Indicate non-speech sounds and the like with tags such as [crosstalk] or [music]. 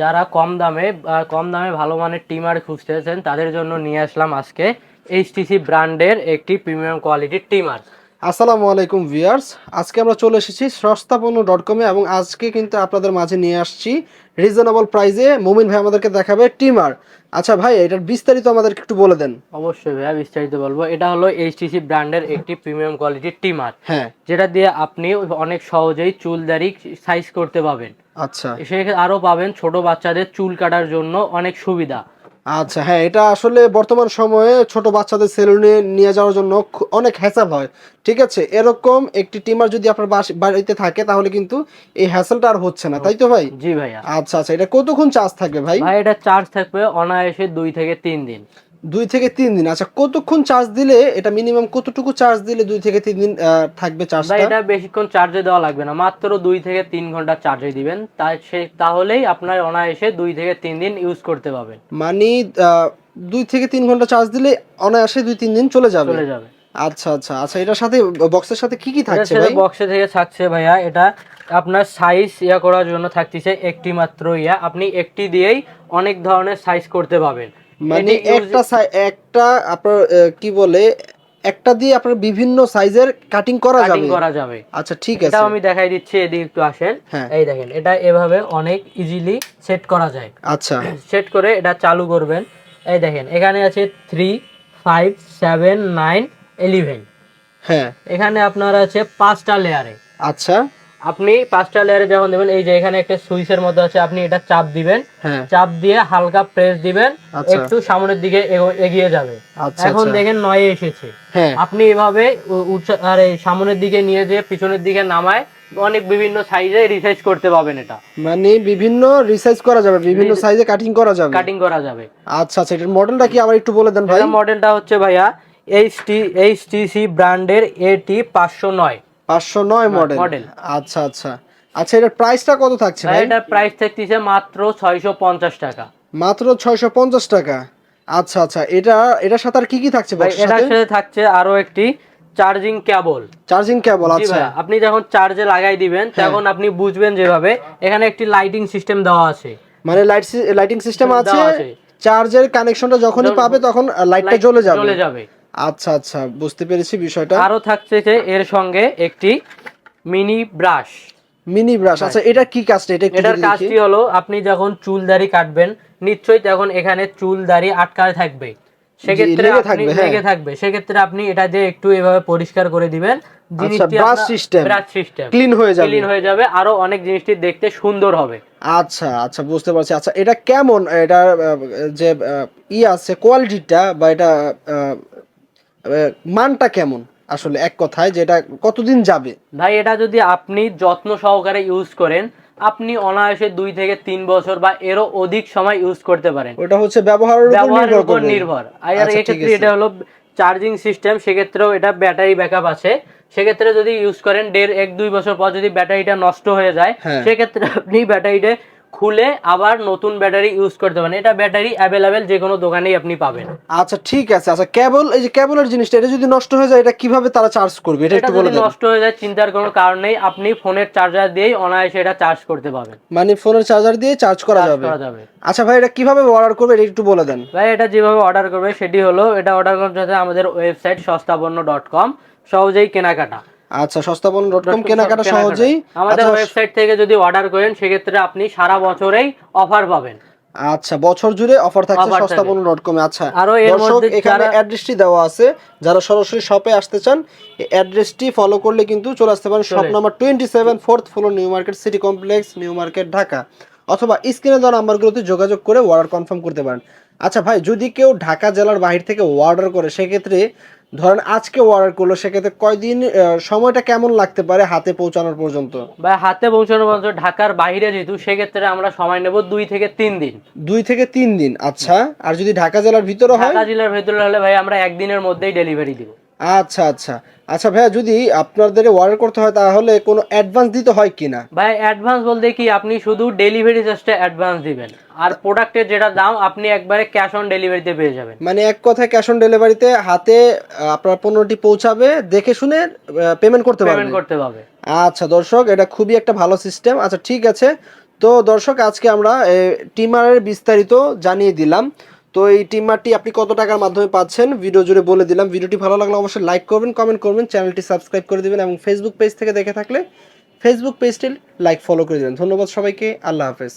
যারা কম দামে কম দামে ভালো মানের টিমার খুঁজতেছেন, তাদের জন্য নিয়ে আসলাম আজকে এইচটিসি ব্র্যান্ডের একটি প্রিমিয়াম কোয়ালিটির টিমার। আসসালামু আলাইকুম ভিউয়ার্স। আজকে আমরা চলে এসেছি সস্তাপন্ন ডট কমে এবং আজকে কিন্তু আপনাদের মাঝে নিয়ে আসছি রিজনেবল প্রাইসে মুমিন ভাই আমাদেরকে দেখাবে টিমার। আচ্ছা ভাই এটার বিস্তারিত আমাদেরকে একটু বলে দেন। অবশ্যই ভাইয়া বিস্তারিত বলব। এটা হলো এইচটিসি ব্র্যান্ডের একটি প্রিমিয়াম কোয়ালিটির টিমার। হ্যাঁ। যেটা দিয়ে আপনি অনেক সহজেই চুল দাড়ি সাইজ করতে পাবেন। আচ্ছা। সে আরও পাবেন ছোট বাচ্চাদের চুল কাটার জন্য অনেক সুবিধা। আচ্ছা হ্যাঁ এটা আসলে বর্তমান সময়ে ছোট বাচ্চাদের সেলুনে নিয়ে যাওয়ার জন্য অনেক হ্যাসাল হয়। ঠিক আছে এরকম একটি টিমার যদি আপনার বাড়িতে থাকে তাহলে কিন্তু এই হ্যাসেলটা আর হচ্ছে না তাই তো ভাই? জি ভাইয়া। আচ্ছা আচ্ছা এটা কতক্ষণ চার্জ থাকবে ভাই? ভাই এটা চার্জ থাকবে অনায়াসে দুই থেকে তিন দিন। দুই থেকে তিন দিন। আচ্ছা কতক্ষণ চার্জ দিলে এটা মিনিমাম কতটুকু চার্জ দিলে দুই থেকে তিন দিন থাকবে চার্জটা এটা বেশিক্ষণ চার্জে দেওয়া লাগবে না। মাত্র দুই থেকে তিন ঘণ্টা চার্জে দিবেন। তাই সে তাহলেই আপনার অনায়াসে দুই থেকে তিন দিন ইউজ করতে পারবেন। মানে দুই থেকে তিন ঘণ্টা চার্জ দিলে অনায়াসে দুই তিন দিন চলে যাবে? চলে যাবে। আচ্ছা আচ্ছা আচ্ছা এটার সাথে বক্সের সাথে কি কি থাকছে ভাই? বক্সে থেকে থাকছে ভাইয়া এটা আপনার সাইজ ইয়া করার জন্য থাকতেছে একটি মাত্র ইয়া। আপনি একটি দিয়েই অনেক ধরনের সাইজ করতে পারবেন। মানে একটা একটা আপনার কি বলে একটা দিয়ে আপনার বিভিন্ন সাইজের কাটিং করা যাবে। করা যাবে। আচ্ছা ঠিক আছে। এটাও আমি দেখাই দিচ্ছি এদিকে একটু আসেন। হ্যাঁ। এই দেখেন এটা এভাবে অনেক ইজিলি সেট করা যায়। আচ্ছা। [clears throat] সেট করে এটা চালু করবেন। এই দেখেন এখানে আছে three five seven nine eleven হ্যাঁ। এখানে আপনার আছে পাঁচটা লেয়ারে আচ্ছা। আপনি পাঁচটা লেয়ারে যখন দেবেন এই যে এখানে একটা সুইচের মতো আছে আপনি এটা চাপ দিবেন। হ্যাঁ। চাপ দিয়ে হালকা প্রেস দিবেন আচ্ছা। একটু সামনের দিকে এগিয়ে যাবে। আচ্ছা এখন আচ্ছা। দেখেন নয়ে এসেছে। হ্যাঁ। আপনি এভাবে আরে সামনের দিকে নিয়ে যেয়ে পিছনের দিকে নামায় অনেক বিভিন্ন সাইজে রিসাইজ করতে পাবেন এটা। মানে বিভিন্ন রিসাইজ করা যাবে বিভিন্ন সাইজে কাটিং করা যাবে। কাটিং করা যাবে। আচ্ছা আচ্ছা এটার মডেলটা কি আবার একটু বলে দেন ভাই? মডেলটা হচ্ছে ভাইয়া এইচটি এইচটিসি ব্র্যান্ডের এটি পাঁচশো নয়। পাঁচশো নয় মডেল model। আচ্ছা আচ্ছা। আচ্ছা এটার প্রাইসটা কত থাকছে ভাই এটার প্রাইস থাকতেছে মাত্র ছয়শো পঞ্চাশ টাকা। মাত্র ছয়শো পঞ্চাশ টাকা। আচ্ছা আচ্ছা এটা এটার সাথে আর কি কি থাকছে ভাই এটার সাথে? থাকছে আরও একটি চার্জিং কেবল চার্জিং কেবল আচ্ছা। আপনি যখন চার্জে লাগাই দিবেন তখন আপনি বুঝবেন যেভাবে এখানে একটি লাইটিং সিস্টেম দেওয়া আছে। মানে লাইট লাইটিং সিস্টেম আছে। চার্জের কানেকশনটা যখনই পাবে তখন লাইটটা জ্বলে যাবে। জ্বলে যাবে। আচ্ছা আচ্ছা বুঝতে পেরেছি বিষয়টা। আরও থাকছে যে এর সঙ্গে একটি মিনি ব্রাশ। মিনি ব্রাশ আচ্ছা এটা কি কাজটা? এটা এটার কাজটি হলো আপনি যখন চুল দাড়ি কাটবেন নিশ্চয়ই তখন এখানে চুল দাড়ি আটকায় থাকবে। সেক্ষেত্রে আপনি হ্যাঁ। লেগে থাকবে। সেক্ষেত্রে আপনি এটা দিয়ে একটু এভাবে পরিষ্কার করে দিবেন আচ্ছা brush system। Brush system. Clean হয়ে যাবে। ক্লিন হয়ে যাবে আরও অনেক জিনিসটি দেখতে সুন্দর হবে। আচ্ছা আচ্ছা বুঝতে পারছি। আচ্ছা এটা কেমন? এটা যে ই আছে কোয়ালিটিটা বা এটা মানটা কেমন আসলে এক কথায় যে এটা কতদিন যাবে? ভাই এটা যদি আপনি যত্ন সহকারে ইউজ করেন আপনি অনায়াসে দুই থেকে তিন বছর বা এরও অধিক সময় ইউজ করতে পারেন। ওটা হচ্ছে ব্যবহারের উপর ব্যবহারের নির্ভর উপর নির্ভর। আর আচ্ছা, এক্ষেত্রে এটা হলো চার্জিং সিস্টেম সেক্ষেত্রেও এটা ব্যাটারি ব্যাকআপ আছে। সেক্ষেত্রে যদি ইউজ করেন দেড় এক দুই বছর পর যদি ব্যাটারিটা নষ্ট হয়ে যায় হ্যাঁ। সেক্ষেত্রে আপনি ব্যাটারিটা খুলে আবার নতুন ব্যাটারি ইউজ করতে পারেন। এটা ব্যাটারি অ্যাভেলেবেল যে কোনো দোকানেই আপনি পাবেন। আচ্ছা ঠিক আছে। আচ্ছা কেবল এই যে কেবলের জিনিসটা এটা যদি নষ্ট হয়ে যায় এটা কীভাবে তারা চার্জ করবে? এটা একটু বলে দেন। নষ্ট হয়ে যায় চিন্তার কোনো কারণ নেই। আপনি ফোনের চার্জার দিয়েই অনায়াসে এটা চার্জ করতে পারবেন। মানে ফোনের চার্জার দিয়ে চার্জ করা যাবে? আচ্ছা ভাই এটা কীভাবে অর্ডার করবে এটা একটু বলে দেন। ভাই এটা যেভাবে অর্ডার করবে সেটি হলো এটা অর্ডার করতে আমাদের ওয়েবসাইট সস্তাপন্ন ডট কম সহজেই কেনাকাটা। আচ্ছা সস্তাপন ডট কম কেনাকাটা সহজেই আমাদের আচ্ছা, ওয়েবসাইট থেকে যদি অর্ডার করেন সেক্ষেত্রে আপনি সারা বছরেই অফার পাবেন। আচ্ছা বছর জুড়ে অফার থাকছে। সস্তাপন ডট কমে আচ্ছা দর্শক এখানে অ্যাড্রেসটি দেওয়া আছে। যারা সরাসরি শপে আসতে চান এই অ্যাড্রেসটি ফলো করলে কিন্তু চলে আসতে পারেন shop number twenty seven fourth floor new market city complex new market Dhaka অথবা স্ক্রিনে দেওয়া নাম্বারগুলোতে যোগাযোগ করে অর্ডার কনফার্ম করতে পারেন। আচ্ছা ভাই যদি কেউ ঢাকা জেলার বাহির থেকে অর্ডার করে সেক্ষেত্রে ধরেন আজকে অর্ডার করল সেক্ষেত্রে কয়দিন সময়টা কেমন লাগতে পারে হাতে পৌঁছানোর পর্যন্ত? বা হাতে পৌঁছানোর পর্যন্ত ঢাকার বাইরে যেহেতু সেক্ষেত্রে আমরা সময় নেব দুই থেকে তিন দিন। দুই থেকে তিন দিন আচ্ছা। আর যদি ঢাকা জেলার ভিতরে হয়? ঢাকা জেলার ভিতরে হলে ভাই আমরা একদিনের মধ্যেই ডেলিভারি দিব। আচ্ছা আচ্ছা। আচ্ছা ভাইয়া যদি আপনাদের অর্ডার করতে হয় তাহলে কোনো অ্যাডভান্স দিতে হয় কিনা? ভাই অ্যাডভান্স বলতে কি আপনি শুধু ডেলিভারি চার্জটা অ্যাডভান্স দিবেন। আর প্রোডাক্টের যেটা দাম আপনি একবারে ক্যাশ অন ডেলিভারিতে পেয়ে যাবেন। মানে এক কথায় ক্যাশ অন ডেলিভারিতে হাতে আপনার পণ্যটি পৌঁছাবে দেখে শুনে পেমেন্ট করতে পেমেন্ট করতে পারবে। আচ্ছা দর্শক এটা খুবই একটা ভালো সিস্টেম আচ্ছা ঠিক আছে। তো দর্শক আজকে আমরা টিমারের বিস্তারিত জানিয়ে দিলাম। তো এই টিমারটি আপনি কত টাকার মাধ্যমে পাচ্ছেন? ভিডিও জুড়ে বলে দিলাম। ভিডিওটি ভালো লাগলে অবশ্যই লাইক করবেন কমেন্ট করবেন, চ্যানেলটি সাবস্ক্রাইব করে দেবেন এবং ফেসবুক পেজ থেকে দেখে থাকলে ফেসবুক পেজটি লাইক ফলো করে দেবেন। ধন্যবাদ সবাইকে। আল্লাহ হাফেজ।